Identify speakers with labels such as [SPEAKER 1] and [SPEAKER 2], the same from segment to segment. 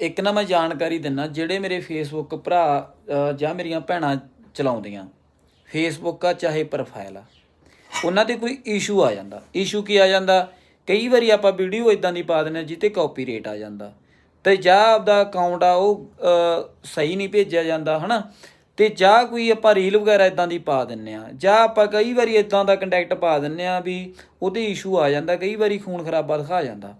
[SPEAKER 1] ਇੱਕ ਨਾ ਮੈਂ ਜਾਣਕਾਰੀ ਦਿੰਨਾ, ਜਿਹੜੇ ਮੇਰੇ ਫੇਸਬੁੱਕ ਭਰਾ ਜਾਂ ਮੇਰੀਆਂ ਭੈਣਾਂ ਚਲਾਉਂਦੀਆਂ ਫੇਸਬੁੱਕ ਆ ਚਾਹੇ ਪ੍ਰੋਫਾਈਲ ਆ, ਉਹਨਾਂ ਤੇ ਕੋਈ ਇਸ਼ੂ ਆ ਜਾਂਦਾ। ਇਸ਼ੂ ਕੀ ਆ ਜਾਂਦਾ? ਕਈ ਵਾਰੀ ਆਪਾਂ ਵੀਡੀਓ ਇਦਾਂ ਦੀ ਪਾ ਦਿੰਦੇ ਹਾਂ ਜਿੱਤੇ ਕਾਪੀਰਾਈਟ ਆ ਜਾਂਦਾ। ਤੇ ਜਾਂ ਆਪਦਾ ਅਕਾਊਂਟ ਆ ਉਹ ਸਹੀ ਨਹੀਂ ਭੇਜਿਆ ਜਾਂਦਾ, ਹਨਾ? ਤੇ ਜਾਂ ਕੋਈ ਆਪਾਂ ਰੀਲ ਵਗੈਰਾ ਇਦਾਂ ਦੀ ਪਾ ਦਿੰਨੇ ਆ, ਜਾਂ ਆਪਾਂ ਕਈ ਵਾਰੀ ਇਦਾਂ ਦਾ ਕੰਟੈਕਟ ਪਾ ਦਿੰਨੇ ਆ ਵੀ ਉਹਦੇ ਇਸ਼ੂ ਆ ਜਾਂਦਾ, ਕਈ ਵਾਰੀ ਖੂਨ ਖਰਾਬਾ ਦਿਖਾ ਜਾਂਦਾ।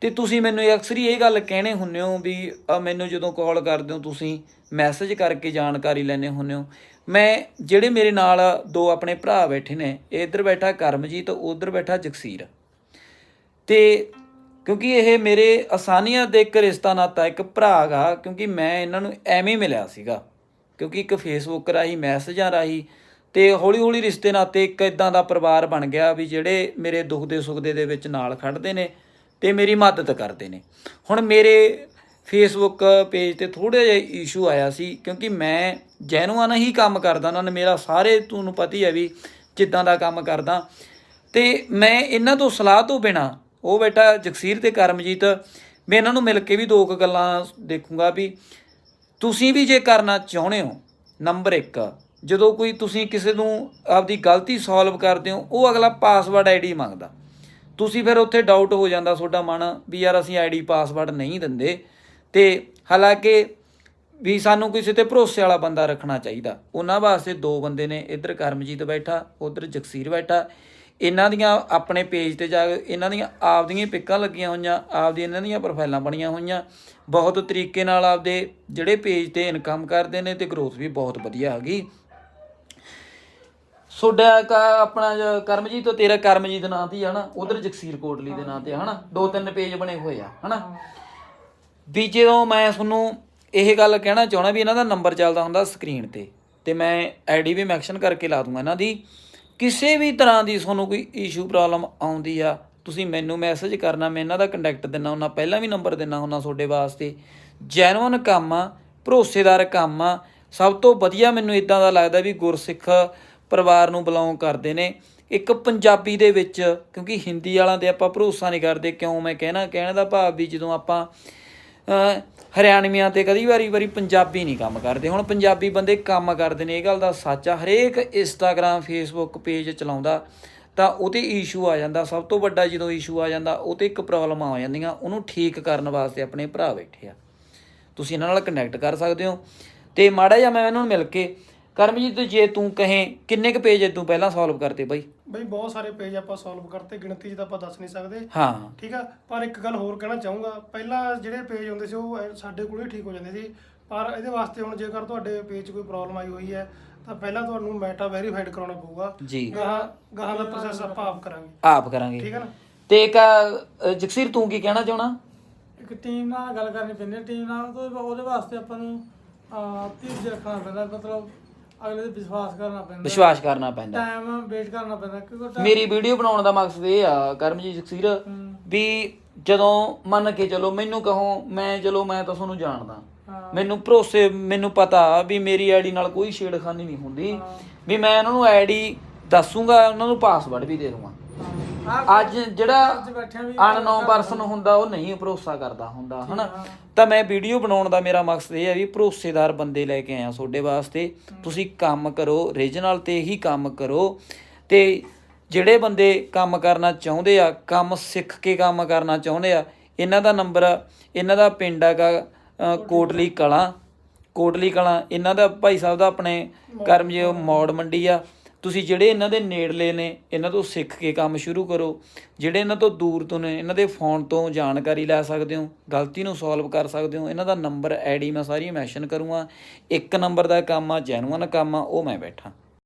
[SPEAKER 1] ਤੇ ਤੁਸੀਂ ਮੈਨੂੰ ਅਕਸਰ ਹੀ ਇਹ ਗੱਲ ਕਹਿਣੇ ਹੁੰਨੇ ਹੋ ਵੀ ਮੈਨੂੰ ਜਦੋਂ ਕਾਲ ਕਰਦੇ ਹੋ ਤੁਸੀਂ ਮੈਸੇਜ ਕਰਕੇ ਜਾਣਕਾਰੀ ਲੈਣੇ ਹੁੰਨੇ ਹੋ। ਮੈਂ ਜਿਹੜੇ ਮੇਰੇ ਨਾਲ ਦੋ ਆਪਣੇ ਭਰਾ ਬੈਠੇ ਨੇ ਇੱਧਰ ਬੈਠਾ ਕਰਮਜੀਤ, ਉਧਰ ਬੈਠਾ ਜਗਸੀਰ। ਤੇ ਕਿਉਂਕਿ ਇਹ ਮੇਰੇ ਆਸਾਨੀਆਂ ਦੇ ਇੱਕ ਰਿਸ਼ਤਾ ਨਾਤਾ, ਇੱਕ ਭਰਾ ਗਾ, ਕਿਉਂਕਿ ਮੈਂ ਇਹਨਾਂ ਨੂੰ ਐਵੇਂ ਮਿਲਿਆ ਸੀਗਾ। ਕਿਉਂਕਿ ਇੱਕ ਫੇਸਬੁੱਕ ਰਾਹੀਂ ਮੈਸੇਜਾਂ ਰਾਹੀਂ, ਤੇ ਹੌਲੀ ਹੌਲੀ ਰਿਸ਼ਤੇ ਨਾਤੇ ਇੱਕ ਇਦਾਂ ਦਾ ਪਰਿਵਾਰ ਬਣ ਗਿਆ ਵੀ ਜਿਹੜੇ ਮੇਰੇ ਦੁੱਖ ਦੇ ਸੁੱਖ ਦੇ ਦੇ ਵਿੱਚ ਨਾਲ ਖੜਦੇ ਨੇ। ਤੇ ਮੇਰੀ ਮਦਦ ਕਰਦੇ ਨੇ। ਹੁਣ ਮੇਰੇ ਫੇਸਬੁੱਕ ਪੇਜ ਤੇ ਥੋੜਾ ਜਿਹਾ ਇਸ਼ੂ ਆਇਆ ਸੀ ਕਿਉਂਕਿ ਮੈਂ ਜੈਨੂਅਨ ਹੀ ਕੰਮ ਕਰਦਾ ਉਹਨਾਂ ਨੇ ਮੇਰਾ ਸਾਰੇ ਤੁਹਾਨੂੰ ਪਤਾ ਹੀ ਹੈ ਵੀ ਜਿੱਦਾਂ ਦਾ ਕੰਮ ਕਰਦਾ। ਤੇ ਮੈਂ ਇਹਨਾਂ ਤੋਂ ਸਲਾਹ ਤੋਂ ਬਿਨਾ ਉਹ ਬੇਟਾ ਜਗਸੀਰ ਤੇ ਕਰਮਜੀਤ, ਮੈਂ ਇਹਨਾਂ ਨੂੰ ਮਿਲ ਕੇ ਵੀ ਦੋ ਕੁ ਗੱਲਾਂ ਦੇਖੂੰਗਾ ਵੀ ਤੁਸੀਂ ਵੀ ਜੇ ਕਰਨਾ ਚਾਹੁੰਦੇ ਹੋ ਨੰਬਰ 1 ਜਦੋਂ ਕੋਈ ਤੁਸੀਂ ਕਿਸੇ ਨੂੰ ਆਪਦੀ ਗਲਤੀ ਸੋਲਵ ਕਰਦੇ ਹੋ, ਉਹ ਅਗਲਾ ਪਾਸਵਰਡ ਆਈਡੀ ਮੰਗਦਾ। ਤੁਸੀਂ ਫਿਰ ਉੱਥੇ ਡਾਊਟ ਹੋ ਜਾਂਦਾ ਤੁਹਾਡਾ ਮਨ ਵੀ ਯਾਰ ਅਸੀਂ ਆਈਡੀ ਪਾਸਵਰਡ ਨਹੀਂ ਦਿੰਦੇ। ਤੇ ਹਾਲਾਂਕਿ ਵੀ ਸਾਨੂੰ ਕਿਸੇ ਤੇ ਭਰੋਸੇ ਵਾਲਾ ਬੰਦਾ ਰੱਖਣਾ ਚਾਹੀਦਾ। ਉਹਨਾਂ ਵਾਸਤੇ ਦੋ ਬੰਦੇ ਨੇ, ਇੱਧਰ ਕਰਮਜੀਤ ਬੈਠਾ, ਉਧਰ ਜਗਸੀਰ ਬੈਠਾ। ਇਹਨਾਂ ਦੀਆਂ ਆਪਣੇ ਪੇਜ ਤੇ ਜਾ ਕੇ, ਇਹਨਾਂ ਦੀਆਂ ਆਪਦੀਆਂ ਪਿੱਕਾਂ ਲੱਗੀਆਂ ਹੋਈਆਂ ਆਪਦੀ ਇਹਨਾਂ ਦੀਆਂ ਪ੍ਰੋਫਾਈਲਾਂ ਬਣੀਆਂ ਹੋਈਆਂ। ਬਹੁਤ ਤਰੀਕੇ ਨਾਲ ਆਪਦੇ ਜਿਹੜੇ ਪੇਜ ਤੇ ਇਨਕਮ ਕਰਦੇ ਨੇ ਤੇ ਗਰੋਥ ਵੀ ਬਹੁਤ ਵਧੀਆ ਹੈਗੀ ਸੋਡਾ ਕਾ ਆਪਣਾ ਜ- ਕਰਮਜੀਤ ਤੋਂ ਤੇਰਾ ਕਰਮਜੀਤ ਨਾਂ ਤੇ ਹੀ ਆ ਨਾ ਉਧਰ ਜਗਸੀਰ ਕੋਟਲੀ ਦੇ ਨਾਂ ਤੇ ਆ, ਹਨਾ? ਦੋ ਤਿੰਨ ਪੇਜ ਬਣੇ ਹੋਏ ਆ ਹਨਾ? ਵੀ ਜਦੋਂ ਮੈਂ ਤੁਹਾਨੂੰ ਇਹ ਗੱਲ ਕਹਿਣਾ ਚਾਹਣਾ ਵੀ ਇਹਨਾਂ ਦਾ ਨੰਬਰ ਚੱਲਦਾ ਹੁੰਦਾ ਸਕਰੀਨ ਤੇ ਤੇ ਮੈਂ ਆਈਡੀ ਵੀ ਮੈਂਸ਼ਨ ਕਰਕੇ ਲਾ ਦੂੰਗਾ ਇਹਨਾਂ ਦੀ ਕਿਸੇ ਵੀ ਤਰ੍ਹਾਂ ਦੀ ਤੁਹਾਨੂੰ ਕੋਈ ਇਸ਼ੂ ਪ੍ਰੋਬਲਮ ਆਉਂਦੀ ਆ ਤੁਸੀਂ ਮੈਨੂੰ ਮੈਸੇਜ ਕਰਨਾ ਮੈਂ ਇਹਨਾਂ ਦਾ ਕੰਟੈਕਟ ਦਿੰਨਾ ਹੁੰਦਾ ਪਹਿਲਾਂ ਵੀ ਨੰਬਰ ਦਿੰਨਾ ਹੁੰਦਾ ਤੁਹਾਡੇ ਵਾਸਤੇ ਜੈਨੂਅਨ ਕੰਮ ਆ ਭਰੋਸੇਦਾਰ ਕੰਮ ਆ ਸਭ ਤੋਂ ਵਧੀਆ ਮੈਨੂੰ ਇਦਾਂ ਦਾ ਲੱਗਦਾ ਵੀ ਗੁਰਸਿੱਖ ਪਰਿਵਾਰ ਨੂੰ ਬਿਲੋਂਗ ਕਰਦੇ ਨੇ। ਇੱਕ ਪੰਜਾਬੀ ਦੇ ਵਿੱਚ, ਕਿਉਂਕਿ ਹਿੰਦੀ ਵਾਲਾਂ ਤੇ ਆਪਾਂ ਭਰੋਸਾ ਨਹੀਂ ਕਰਦੇ ਕਿਉਂ ਮੈਂ ਕਹਿਣਾ, ਕਹਿਣ ਦਾ ਭਾਵ ਵੀ ਜਦੋਂ ਆਪਾਂ ਹਰਿਆਣਵੀਆਂ ਤੇ ਕਦੀ ਵਾਰੀ ਵਾਰੀ ਪੰਜਾਬੀ ਨਹੀਂ ਕੰਮ ਕਰਦੇ। ਹੁਣ ਪੰਜਾਬੀ ਬੰਦੇ ਕੰਮ ਕਰਦੇ ਨੇ, ਇਹ ਗੱਲ ਦਾ ਸੱਚ ਆ। ਹਰੇਕ ਇੰਸਟਾਗ੍ਰam ਫੇਸਬੁੱਕ ਪੇਜ ਚਲਾਉਂਦਾ, ਤਾਂ ਉਹ ਤੇ ਇਸ਼ੂ ਆ ਜਾਂਦਾ। ਸਭ ਤੋਂ ਵੱਡਾ ਜਦੋਂ ਇਸ਼ੂ ਆ ਜਾਂਦਾ, ਉਹ ਤੇ ਇੱਕ ਪ੍ਰੋਬਲਮ ਆ ਜਾਂਦੀਆਂ। ਉਹਨੂੰ ਠੀਕ ਕਰਨ ਵਾਸਤੇ ਆਪਣੇ ਭਰਾ ਬੈਠੇ ਆ। ਤੁਸੀਂ ਇਹਨਾਂ ਨਾਲ ਕਨੈਕਟ ਕਰ ਸਕਦੇ ਹੋ। ਤੇ ਮਾੜਾ ਜਿਹਾ ਮੈਂ ਇਹਨਾਂ ਨੂੰ ਮਿਲ ਕੇ ਕਰਮਜੀਤ ਜੇ ਤੂੰ ਕਹੇ ਕਿੰਨੇ ਕੁ ਪੇਜ ਤੂੰ ਪਹਿਲਾਂ ਸੋਲਵ ਕਰਤੇ ਬਾਈ?
[SPEAKER 2] ਬਈ ਬਹੁਤ ਸਾਰੇ ਪੇਜ ਆਪਾਂ ਸੋਲਵ ਕਰਤੇ ਗਿਣਤੀ 'ਚ ਤਾਂ ਆਪਾਂ ਦੱਸ ਨਹੀਂ ਸਕਦੇ।
[SPEAKER 1] ਹਾਂ।
[SPEAKER 2] ਠੀਕ ਆ? ਪਰ ਇੱਕ ਗੱਲ ਹੋਰ ਕਹਿਣਾ ਚਾਹੂੰਗਾ ਪਹਿਲਾਂ ਜਿਹੜੇ ਪੇਜ ਹੁੰਦੇ ਸੀ ਉਹ ਸਾਡੇ ਕੋਲ ਹੀ ਠੀਕ ਹੋ ਜਾਂਦੇ ਸੀ। ਪਰ ਇਹਦੇ ਵਾਸਤੇ ਹੁਣ ਜੇਕਰ ਤੁਹਾਡੇ ਪੇਜ 'ਚ ਕੋਈ ਪ੍ਰੋਬਲਮ ਆਈ ਹੋਈ ਹੈ ਤਾਂ ਪਹਿਲਾਂ ਤੁਹਾਨੂੰ ਮੈਟਾ ਵੈਰੀਫਾਈਡ ਕਰਾਉਣਾ ਪਊਗਾ।
[SPEAKER 1] ਜੀ।
[SPEAKER 2] ਗਾਹਾਂ ਗਾਹਾਂ ਦਾ ਪ੍ਰੋਸੈਸ ਆਪਾਂ ਆਪ ਕਰਾਂਗੇ।
[SPEAKER 1] ਆਪ ਕਰਾਂਗੇ।
[SPEAKER 2] ਠੀਕ ਹੈ ਨਾ?
[SPEAKER 1] ਤੇ ਇੱਕ ਜਗਸੀਰ ਤੂੰ ਕੀ ਕਹਿਣਾ ਚਾਹਣਾ?
[SPEAKER 3] ਇੱਕ ਟੀਮ ਨਾਲ ਗੱਲ ਕਰਨੀ ਪੈਂਦੀ ਹੈ ਟੀਮ ਨਾਲ ਤੋਂ ਉਹਦੇ ਵਾਸਤੇ ਆਪਾਂ ਨੂੰ ਧੀਰਜ ਰੱਖਣਾ ਪੈਂਦਾ ਮਤਲਬ ਅਗਲੇ ਤੇ ਵਿਸ਼ਵਾਸ ਕਰਨਾ ਪੈਂਦਾ
[SPEAKER 1] ਵਿਸ਼ਵਾਸ ਕਰਨਾ ਪੈਂਦਾ
[SPEAKER 3] ਟਾਈਮ ਵੇਟ ਕਰਨਾ ਪੈਂਦਾ ਕਿਉਂਕਿ time-
[SPEAKER 1] ਮੇਰੀ ਵੀਡੀਓ ਬਣਾਉਣ ਦਾ ਮਕਸਦ ਇਹ ਆ ਕਰਮਜੀਤ ਜਗਸੀਰ
[SPEAKER 3] ਹਮ,
[SPEAKER 1] ਵੀ ਜਦੋਂ ਮੰਨ ਕੇ ਚਲੋ ਮੈਨੂੰ ਕਹੋ ਮੈਂ ਚਲੋ ਮੈਂ ਤਾਂ ਤੁਹਾਨੂੰ ਜਾਣਦਾ
[SPEAKER 3] ਹਾਂ।
[SPEAKER 1] ਮੈਨੂੰ ਭਰੋਸੇ ਮੈਨੂੰ ਪਤਾ ਵੀ ਮੇਰੀ ਆਈਡੀ ਨਾਲ ਕੋਈ ਛੇੜਖਾਨੀ ਨਹੀਂ ਹੁੰਦੀ
[SPEAKER 3] ਹਾਂ।
[SPEAKER 1] ਵੀ ਮੈਂ ਉਹਨਾਂ ਨੂੰ ਆਈਡੀ ਦੱਸੂਗਾ ਉਹਨਾਂ ਨੂੰ ਪਾਸਵਰਡ ਵੀ ਦੇ ਦੂੰਗਾ। ਅੱਜ ਜਿਹੜਾ ਅਨਨੋਨ ਪਰਸਨ ਹੁੰਦਾ ਉਹ ਨਹੀਂ ਭਰੋਸਾ ਕਰਦਾ ਹੁੰਦਾ ਹਨਾ। ਤਾਂ ਮੈਂ ਵੀਡੀਓ ਬਣਾਉਣ ਦਾ ਮੇਰਾ ਮਕਸਦ ਇਹ ਹੈ ਵੀ ਭਰੋਸੇਦਾਰ ਬੰਦੇ ਲੈ ਕੇ ਆਇਆ ਤੁਹਾਡੇ ਵਾਸਤੇ। ਤੁਸੀਂ ਕੰਮ ਕਰੋ ਰੀਜਨਲ ਤੇ ਹੀ ਕੰਮ ਕਰੋ। ਤੇ ਜਿਹੜੇ ਬੰਦੇ ਕੰਮ ਕਰਨਾ ਚਾਹੁੰਦੇ ਆ ਕੰਮ ਸਿੱਖ ਕੇ ਕੰਮ ਕਰਨਾ ਚਾਹੁੰਦੇ ਆ ਇਹਨਾਂ ਦਾ ਨੰਬਰ ਇਹਨਾਂ ਦਾ ਪਿੰਡ ਹੈਗਾ ਕੋਟਲੀ ਕਲਾਂ। ਕੋਟਲੀ ਕਲਾਂ। ਇਹਨਾਂ ਦਾ ਭਾਈ ਸਾਹਿਬ ਦਾ ਆਪਣੇ ਕਰਮਜੀਤ ਮੌੜ ਮੰਡੀ ਆ। ਤੁਸੀਂ ਜਿਹੜੇ ਇਹਨਾਂ ਦੇ ਨੇੜਲੇ ਨੇ, ਇਹਨਾਂ ਤੋਂ ਸਿੱਖ ਕੇ ਕੰਮ ਸ਼ੁਰੂ ਕਰੋ। ਜਿਹੜੇ ਇਹਨਾਂ ਤੋਂ ਦੂਰ ਤੋਂ ਨੇ, ਇਹਨਾਂ ਦੇ ਫੋਨ ਤੋਂ ਜਾਣਕਾਰੀ ਲੈ ਸਕਦੇ ਹੋ, ਗਲਤੀ ਨੂੰ ਸੋਲਵ ਕਰ ਸਕਦੇ ਹੋ, ਇਹਨਾਂ ਦਾ ਨੰਬਰ ਆਈਡੀ ਮੈਂ ਸਾਰੀ ਮੈਂਸ਼ਨ ਕਰੂੰਗਾ। ਇੱਕ ਨੰਬਰ ਦਾ ਕੰਮ ਆ ਜੈਨੂਅਨ ਕੰਮ ਆ, ਉਹ ਮੈਂ ਬੈਠਾ।